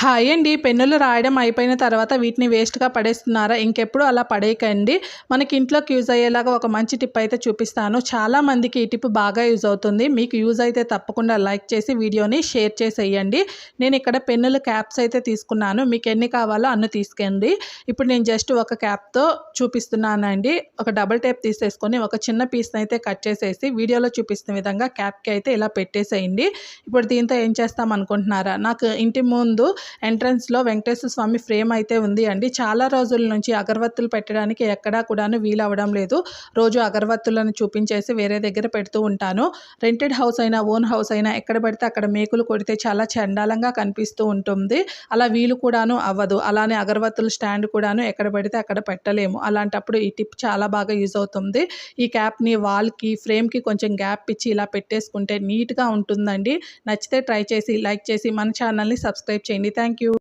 Hi అండి. పెన్నులు రాయడం అయిపోయిన తర్వాత వీటిని వేస్ట్గా పడేస్తున్నారా? ఇంకెప్పుడు అలా పడేయకండి. మనకి ఇంట్లోకి యూజ్ అయ్యేలాగా ఒక మంచి టిప్ అయితే చూపిస్తాను. చాలా మందికి ఈ టిప్ బాగా యూజ్ అవుతుంది. మీకు యూజ్ అయితే తప్పకుండా లైక్ చేసి వీడియోని షేర్ చేసేయండి. నేను ఇక్కడ పెన్నుల క్యాప్స్ అయితే తీసుకున్నాను. మీకు ఎన్ని కావాలో అన్ని తీసుకోండి. ఇప్పుడు నేను జస్ట్ ఒక క్యాప్తో చూపిస్తున్నానండి. ఒక డబుల్ టేప్ తీసేసుకొని ఒక చిన్న పీస్ని అయితే కట్ చేసేసి వీడియోలో చూపిస్తున్న విధంగా క్యాప్కి అయితే ఇలా పెట్టేసేయండి. ఇప్పుడు దీంతో ఏం చేస్తాం అనుకుంటున్నారా? నాకు ఇంటి ముందు ఎంట్రన్స్లో వెంకటేశ్వర స్వామి ఫ్రేమ్ అయితే ఉంది అండి. చాలా రోజుల నుంచి అగరవత్తులు పెట్టడానికి ఎక్కడా కూడాను వీలు అవ్వడం లేదు. రోజు అగరవత్తులను చూపించేసి వేరే దగ్గర పెడుతూ ఉంటాను. రెంటెడ్ హౌస్ అయినా ఓన్ హౌస్ అయినా ఎక్కడ పడితే అక్కడ మేకులు కొడితే చాలా చండాలంగా కనిపిస్తూ ఉంటుంది. అలా వీలు కూడాను అవ్వదు. అలానే అగరవత్తుల స్టాండ్ కూడాను ఎక్కడ పడితే అక్కడ పెట్టలేము. అలాంటప్పుడు ఈ టిప్ చాలా బాగా యూజ్ అవుతుంది. ఈ క్యాప్ని వాల్కి ఫ్రేమ్కి కొంచెం గ్యాప్ ఇచ్చి ఇలా పెట్టేసుకుంటే నీట్గా ఉంటుందండి. నచ్చితే ట్రై చేసి లైక్ చేసి మన ఛానల్ని సబ్స్క్రైబ్ చేయండి. Thank you.